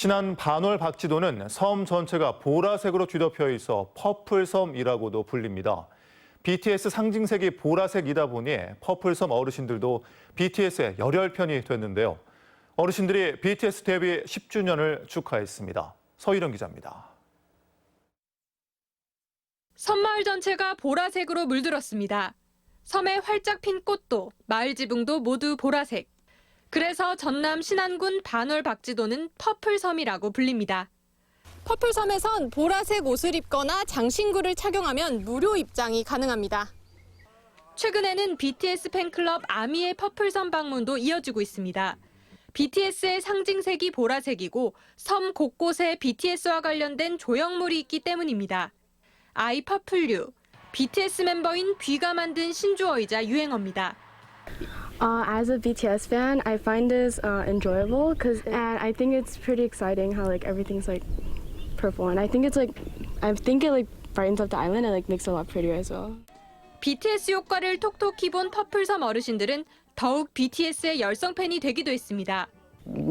신안 반월 박지도는 섬 전체가 보라색으로 뒤덮여 있어 퍼플섬이라고도 불립니다. BTS 상징색이 보라색이다 보니 퍼플섬 어르신들도 BTS의 열혈편이 됐는데요. 어르신들이 BTS 데뷔 10주년을 축하했습니다. 서희령 기자입니다. 섬마을 전체가 보라색으로 물들었습니다. 섬에 활짝 핀 꽃도 마을 지붕도 모두 보라색. 그래서 전남 신안군 반월 박지도는 퍼플섬이라고 불립니다. 퍼플섬에선 보라색 옷을 입거나 장신구를 착용하면 무료 입장이 가능합니다. 최근에는 BTS 팬클럽 아미의 퍼플섬 방문도 이어지고 있습니다. BTS의 상징색이 보라색이고 섬 곳곳에 BTS와 관련된 조형물이 있기 때문입니다. 아이 퍼플류, BTS 멤버인 뷔가 만든 신조어이자 유행어입니다. Uh, as a BTS fan, I find this uh, enjoyable because, and I think it's pretty exciting how like everything's like purple, and I think it's like, I think it like brightens up the island and like makes it a lot prettier as well. BTS 효과를 톡톡히 본 퍼플섬 어르신들은 더욱 BTS의 열성 팬이 되기도 했습니다.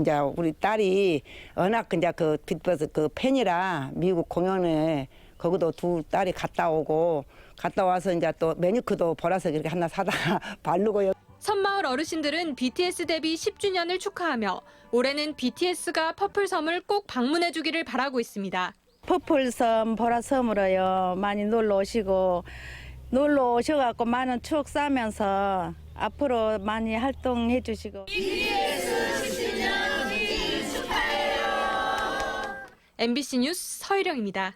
이제 우리 딸이 워낙 이제 그 빅버스 그 팬이라 미국 공연에 거기도 두 딸이 갔다 오고 갔다 와서 이제 또 매니큐도 보라색 이렇게 하나 사다가 바르고요. 섬마을 어르신들은 BTS 데뷔 10주년을 축하하며 올해는 BTS가 퍼플섬을 꼭 방문해 주기를 바라고 있습니다. 퍼플섬 보라섬으로요 많이 놀러 오시고 놀러 오셔갖고 많은 추억 쌓으면서 앞으로 많이 활동해 주시고 MBC 뉴스 서희령입니다.